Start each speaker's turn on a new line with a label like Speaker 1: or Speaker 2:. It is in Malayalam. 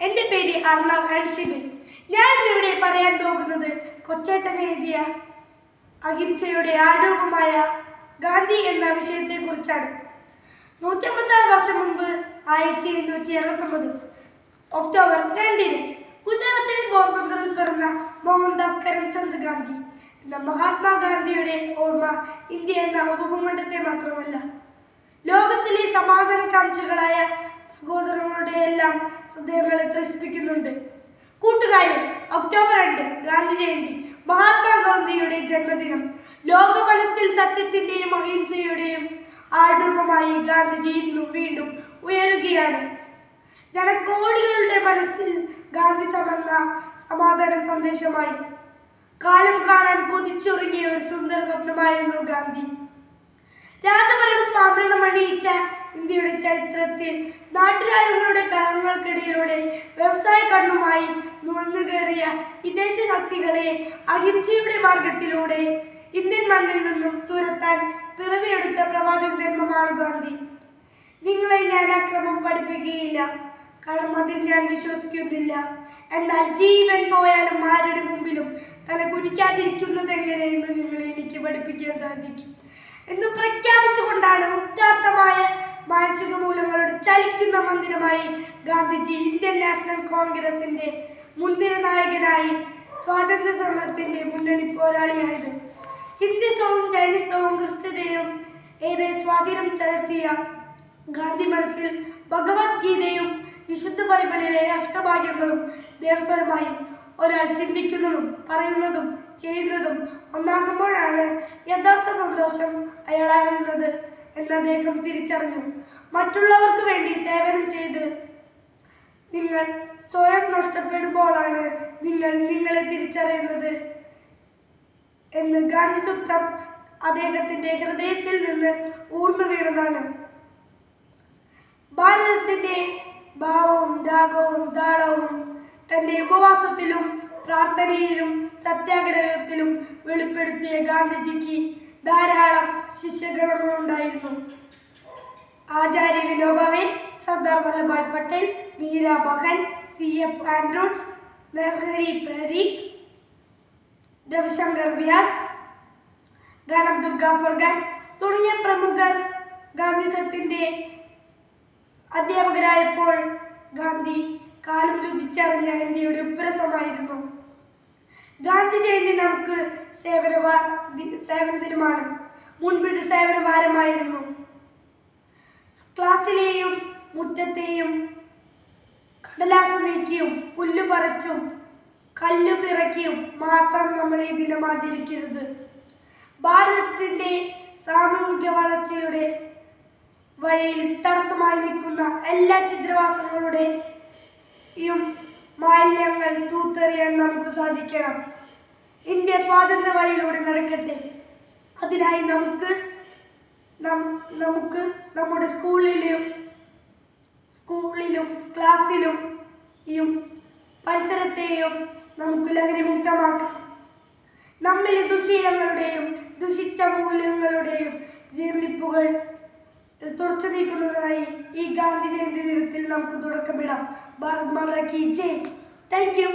Speaker 1: എന്റെ പേര് അർണവ് ആൻസിബിൻ ഞാൻ ഇന്നിവിടെ പറയാൻ പോകുന്നത് കൊച്ചേട്ടൻ എഴുതിയ അഹിംസയുടെ ആരോപമായ ഗാന്ധി എന്ന വിഷയത്തെക്കുറിച്ചാണ്. നൂറ്റമ്പത്താറ് വർഷം മുമ്പ് ആയിരത്തി എണ്ണൂറ്റി അറുപത്തൊമ്പത് ഒക്ടോബർ രണ്ടിന് ഗുജറാത്തിൽ പോർബന്തറിൽ പിറന്ന മോഹൻദാസ് കരംചന്ദ് ഗാന്ധി എന്ന മഹാത്മാഗാന്ധിയുടെ ഓർമ്മ ഇന്ത്യ എന്ന ഉപഭൂഖണ്ഡത്തെ മാത്രമല്ല ലോകത്തിലെ സമാധാനകാംക്ഷികളായ എല്ലാം ഹൃദയങ്ങളെ ത്രസിപ്പിക്കുന്നുണ്ട്. കൂട്ടുകാരെ ഒക്ടോബർ രണ്ട് ഗാന്ധി ജയന്തി മഹാത്മാഗാന്ധിയുടെ ജന്മദിനം ലോക മനസ്സിൽ സത്യത്തിന്റെയും അഹിംസയുടെയും ആരൂപമായി ഗാന്ധിജി ഇന്നും വീണ്ടും ഉയരുകയാണ്. ജനക്കോടികളുടെ മനസ്സിൽ ഗാന്ധി തമന്ന സമാധാന സന്ദേശമായി. കാലം കാണാൻ കൊതിച്ചുറങ്ങിയ ഒരു സുന്ദര സ്വപ്നമായിരുന്നു ഗാന്ധി. രാജഭരണം പാമ്പരണം അണിയിച്ച ഇന്ത്യയുടെ ചരിത്രത്തിൽ നാട്ടുരാജ്യങ്ങളുടെ കലങ്ങൾക്കിടയിലൂടെ വ്യവസായ കണ്ണുമായി നുഴഞ്ഞു കയറിയ വിദേശ ശക്തികളെ അഹിംസയുടെ മാർഗത്തിലൂടെ ഇന്ത്യൻ മണ്ണിൽ നിന്നും തുരത്താൻ പിറവിയെടുത്ത പ്രവാചക ജന്മമാണ് ഗാന്ധി. നിങ്ങളെ ഞാൻ അക്രമം പഠിപ്പിക്കുകയില്ല. കാരണം അതിൽ ഞാൻ വിശ്വസിക്കുന്നില്ല. എന്നാൽ ജീവൻ പോയാലും ആരുടെ മുമ്പിലും തല കുനിക്കാതിരിക്കുന്നത് എങ്ങനെയെന്ന് നിങ്ങളെ എനിക്ക് പഠിപ്പിക്കാൻ സാധിക്കും. എന്ന് പ്രഖ്യാപിച്ചുകൊണ്ടാണ് മൂലങ്ങളുടെ മന്ദിരമായി ഗാന്ധിജി ഇന്ത്യൻ നാഷണൽ കോൺഗ്രസിന്റെ മുൻനിര നായകനായി സ്വാതന്ത്ര്യ സമരത്തിന്റെ മുന്നണി പോരാളിയായത്. ഹിന്ദുത്വവും ജൈനിസവും ക്രിസ്തുതയും ഏറെ സ്വാധീനം ചെലുത്തിയ ഗാന്ധി മനസ്സിൽ ഭഗവത്ഗീതയും വിശുദ്ധ ബൈബിളിലെ അഷ്ടഭാഗ്യങ്ങളും ദേവസ്വരമായി ഒരാൾ ചിന്തിക്കുന്നതും പറയുന്നതും ചെയ്യുന്നതും ഒന്നാകുമ്പോഴാണ് യഥാർത്ഥ സന്തോഷം അയാൾ അറിയുന്നത് എന്ന് അദ്ദേഹം തിരിച്ചറിഞ്ഞു. മറ്റുള്ളവർക്ക് വേണ്ടി സേവനം ചെയ്ത് നിങ്ങൾ സ്വയം നഷ്ടപ്പെടുമ്പോഴാണ് നിങ്ങൾ നിങ്ങളെ തിരിച്ചറിയുന്നത് എന്ന് ഗാന്ധി സൂത്രം അദ്ദേഹത്തിന്റെ ഹൃദയത്തിൽ നിന്ന് ഊർന്നു വീണതാണ്. ഭാരതത്തിന്റെ ഭാവവും രാഗവും താളവും തന്റെ ഉപവാസത്തിലും പ്രാർത്ഥനയിലും സത്യാഗ്രഹത്തിലും വെളിപ്പെടുത്തിയ ഗാന്ധിജിക്ക് ശിഷ്യഗണങ്ങളുണ്ടായിരുന്നു. Acharya Vinoba Bhave Sardar Vallabhbhai Patel Mirabehn C F Andrews Narhari Parikh Ravishankar Vyas ഗാനം ദുർഗാപൂർ ഖാൻ തുടങ്ങിയ പ്രമുഖർ ഗാന്ധിസത്തിന്റെ അധ്യാപകരായപ്പോൾ ഗാന്ധി കാലം രുചിച്ചറിഞ്ഞ ഇന്ത്യയുടെ ഉപ്രസമായിരുന്നു ഗാന്ധി ജയന്തി നമുക്ക് സേവന വാ- സേവന ദിനമാണ്. മുൻപ് സേവന ഭാരമായിരുന്നു ക്ലാസ്സിലെയും മുറ്റത്തെയും കടലാസ് നീക്കിയും പുല്ല് പറിച്ചും കല്ല് പിറക്കിയും മാത്രം നമ്മൾ ഈ ദിനം ആചരിക്കരുത്. ഭാരതത്തിന്റെ സാമൂഹിക വളർച്ചയുടെ വഴിയിൽ തടസ്സമായി നിൽക്കുന്ന എല്ലാ ചിത്രവാസങ്ങളുടെയും മാലിന്യങ്ങൾ തൂത്തെറിയാൻ നമുക്ക് സാധിക്കണം. ഇന്ത്യ സ്വാതന്ത്ര്യ വഴിയിലൂടെ നടക്കട്ടെ. അതിനായി നമുക്ക് നമുക്ക് നമ്മുടെ സ്കൂളിലും സ്കൂളിലും ക്ലാസ്സിലും യും പരിസരത്തെയും നമുക്ക് ലഹരിമുക്തമാക്കാം. നമ്മിലെ ദുശീലങ്ങളുടെയും ദുഷിച്ച മൂല്യങ്ങളുടെയും ജീർണിപ്പുകൾ തുടച്ചു നീക്കുന്നതിനായി ഈ ഗാന്ധി ജയന്തി ദിനത്തിൽ നമുക്ക് തുടക്കമിടാം. ഭാരത് മാതാ കി ജയ്. Thank you